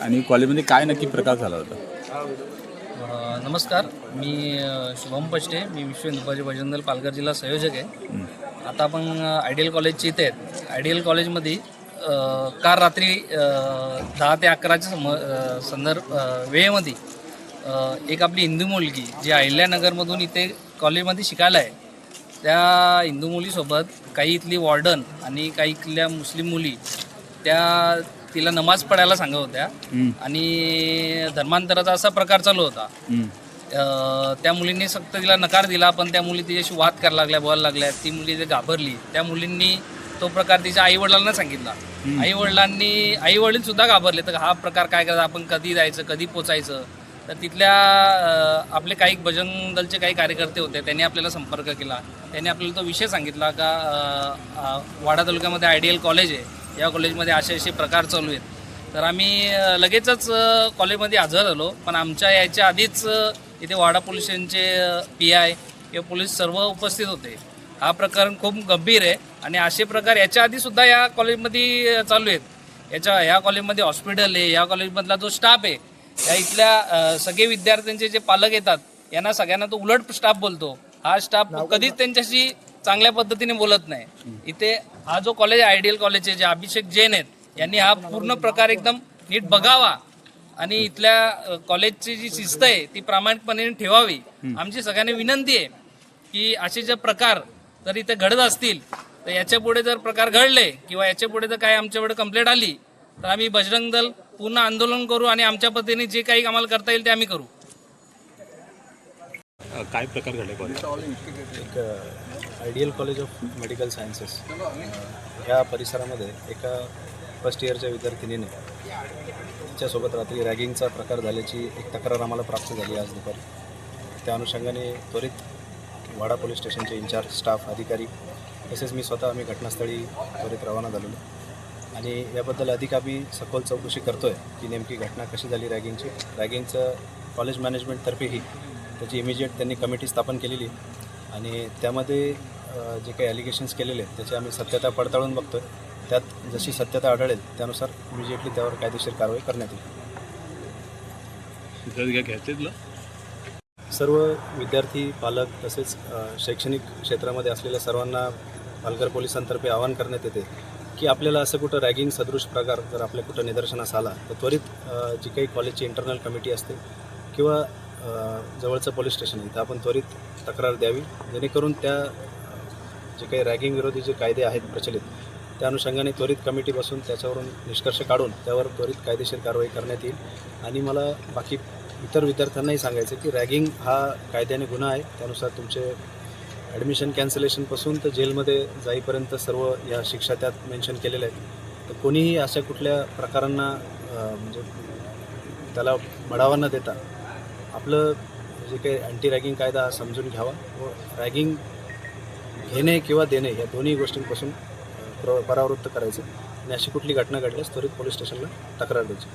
आणि कॉलेजमध्ये काय नक्की प्रकार झाला होता? नमस्कार. मी शुभम पष्टे. मी विश्व हिंदू परिषद बजरंग दल पालघर जिल्हा संयोजक आहे. आता आपण आयडियल कॉलेजच्या इथे आहेत. आयडियल कॉलेजमध्ये काल रात्री दहा ते अकराच्या सम संदर्भ वेळेमध्ये एक आपली हिंदू मुलगी जी अहिल्यानगरमधून इथे कॉलेजमध्ये शिकायला आहे त्या हिंदू मुलीसोबत काही इथली वॉर्डन आणि काही इथल्या मुस्लिम मुली त्या तिला नमाज पडायला सांगत होत्या आणि धर्मांतराचा असा प्रकार चालू होता. त्या मुलींनी सक्त तिला नकार दिला पण त्या मुली तिच्याशी वाद करायला लागल्या बोलायला लागल्या ती मुली ते घाबरली. त्या मुलींनी तो प्रकार तिच्या आई वडिलांना सांगितला. आई वडिलांनी आई वडील सुद्धा घाबरले. तर हा प्रकार काय करायचा? आपण कधी जायचं? कधी पोचायचं? तर तिथल्या आपले काही बजरंग दलचे काही कार्यकर्ते होते. त्यांनी आपल्याला संपर्क केला. त्यांनी आपल्याला तो विषय सांगितला का वाडा तालुक्यामध्ये आयडियल कॉलेज आहे. या कॉलेजमध्ये असे असे प्रकार चालू आहेत. तर आम्ही लगेचच कॉलेजमध्ये हजर झालो. पण आमच्या याच्या आधीच इथे वाडा पोलीस स्टेशनचे पी आय किंवा पोलीस सर्व उपस्थित होते. हा प्रकरण खूप गंभीर आहे. आणि असे प्रकार याच्या आधी सुद्धा या कॉलेजमध्ये चालू आहेत. याच्या या कॉलेजमध्ये हॉस्पिटल आहे या कॉलेजमधला जो स्टाफ आहे या इथल्या सगळे विद्यार्थ्यांचे जे पालक येतात यांना सगळ्यांना तो उलट स्टाफ बोलतो. हा स्टाफ कधीच त्यांच्याशी चांगल्या पद्धतीने बोलत नाही. इथे हा जो कॉलेज आयडियल कॉलेज आहे जे अभिषेक जैन आहेत यांनी हा पूर्ण प्रकार एकदम नीट बघावा. आणि इथल्या कॉलेजची जी शिस्त आहे ती प्रामाणिकपणे ठेवावी. आमची सगळ्यांनी विनंती आहे की असे जे प्रकार जर इथे घडत असतील तर याच्यापुढे जर प्रकार घडले किंवा याच्यापुढे जर काय आमच्याकडे कंप्लेंट आली तर आम्ही बजरंग दल पूर्ण आंदोलन करू आणि आमच्या पद्धतीने जे काही आम्हाला करता येईल ते आम्ही करू. काय प्रकार घडले कॉलेज एक ideal college of medical sciences ह्या परिसरामध्ये एका फर्स्ट इयरच्या विद्यार्थिनीने तिच्यासोबत रात्री रॅगिंगचा प्रकार झाल्याची एक तक्रार आम्हाला प्राप्त झाली आज दुपारी. त्या अनुषंगाने त्वरित वाडा पोलीस स्टेशनचे इन्चार्ज स्टाफ अधिकारी तसेच मी स्वतः आम्ही घटनास्थळी त्वरित रवाना झालेलो. आणि याबद्दल अधिक आम्ही सखोल चौकशी करतो आहे की नेमकी घटना कशी झाली रॅगिंगची. रॅगिंगचं कॉलेज मॅनेजमेंटतर्फेही त्याची इमिजिएट त्यांनी कमिटी स्थापन केलेली आणि त्यामध्ये जे काही ॲलिगेशन्स केलेले आहेत त्याची आम्ही सत्यता पडताळून बघतो आहे त्यात जशी सत्यता आढळेल त्यानुसार इमिजिएटली त्यावर कायदेशीर कारवाई करण्यात येईल. तुला सर्व विद्यार्थी पालक तसेच शैक्षणिक क्षेत्रामध्ये असलेल्या सर्वांना पालघर पोलिसांतर्फे आवाहन करण्यात येते की आपल्याला असं कुठं रॅगिंग सदृश प्रकार जर आपल्या कुठं निदर्शनास आला तर त्वरित जी काही कॉलेजची इंटरनल कमिटी असते किंवा जवळचं पोलीस स्टेशन आहे तर आपण त्वरित तक्रार द्यावी जेणेकरून त्या जे काही रॅगिंग विरोधी जे कायदे आहेत प्रचलित त्या अनुषंगाने त्वरित कमिटी बसून त्याच्यावरून निष्कर्ष काढून त्यावर त्वरित कायदेशीर कारवाई करण्यात येईल. आणि मला बाकी इतर विद्यार्थ्यांनाही सांगायचं की रॅगिंग हा कायद्याने गुन्हा आहे. त्यानुसार तुमचे ॲडमिशन कॅन्सलेशनपासून तर जेलमध्ये जाईपर्यंत सर्व या शिक्षा त्यात मेन्शन केलेल्या आहेत. तर कोणीही अशा कुठल्या प्रकारांना म्हणजे त्याला बढावा न देता आपलं जे काही अँटी रॅगिंग कायदा हा समजून घ्यावा व रॅगिंग घेणे किंवा देणे या दोन्ही गोष्टींपासून प्र- परावृत्त करायचं आणि अशी कुठली घटना घडल्यास त्वरित पोलीस स्टेशनला तक्रार द्यायची.